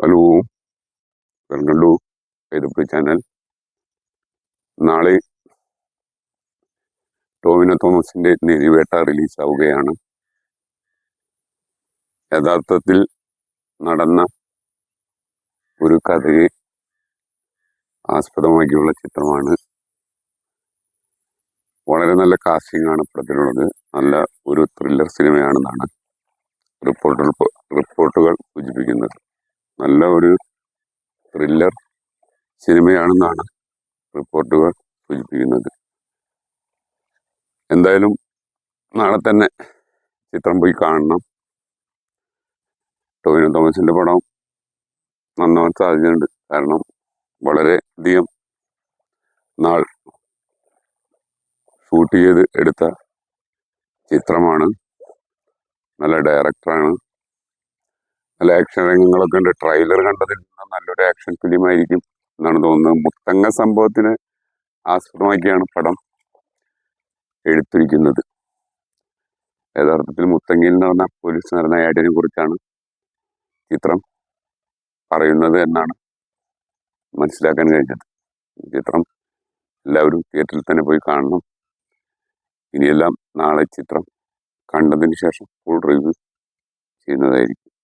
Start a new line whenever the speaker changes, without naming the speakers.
Hello welcome to channel നാളെ ടോവിനോ തോമസിന്റെ നിധിവേട്ട റിലീസാവുകയാണ് യഥാർത്ഥത്തിൽ നടന്ന ഒരു കഥയെ ആസ്പദമാക്കിയുള്ള ചിത്രമാണ്. വളരെ നല്ല കാസ്റ്റിംഗ് ആണ് പടത്തിലുള്ളത്. നല്ല ഒരു ത്രില്ലർ സിനിമയാണെന്നാണ് റിപ്പോർട്ടുകൾ റിപ്പോർട്ടുകൾ സൂചിപ്പിക്കുന്നത്. നല്ല ഒരു ത്രില്ലർ സിനിമയാണെന്നാണ് റിപ്പോർട്ടുകൾ സൂചിപ്പിക്കുന്നത്. എന്തായാലും നാളെ തന്നെ ചിത്രം പോയി കാണണം. ടോവിനോ തോമസിന്റെ പടം നന്നാവാൻ സാധ്യതയുണ്ട്. കാരണം വളരെ അധികം നാൾ ഷൂട്ട് ചെയ്ത് എടുത്ത ചിത്രമാണ്. നല്ല ഡയറക്ടറാണ് നല്ല ആക്ഷൻ രംഗങ്ങളൊക്കെ ഉണ്ട്. ട്രെയിലർ കണ്ടതിൽ നിന്ന് നല്ലൊരു ആക്ഷൻ ഫിലിം ആയിരിക്കും എന്നാണ് തോന്നുന്നത്. മുത്തങ്ങ സംഭവത്തിന് ആസ്പദമാക്കിയാണ് പടം എടുത്തിരിക്കുന്നത്. യഥാർത്ഥത്തിൽ മുത്തങ്ങയിൽ നടന്ന പോലീസ് നടന്ന ആഡിനെ കുറിച്ചാണ് ചിത്രം പറയുന്നത് എന്നാണ് മനസ്സിലാക്കാൻ കഴിഞ്ഞത്. ചിത്രം എല്ലാവരും തിയേറ്ററിൽ തന്നെ പോയി കാണണം. ഇനിയെല്ലാം നാളെ ചിത്രം കണ്ടതിന് ശേഷം ഫുൾ റിവ്യൂ ചെയ്യുന്നതായിരിക്കും.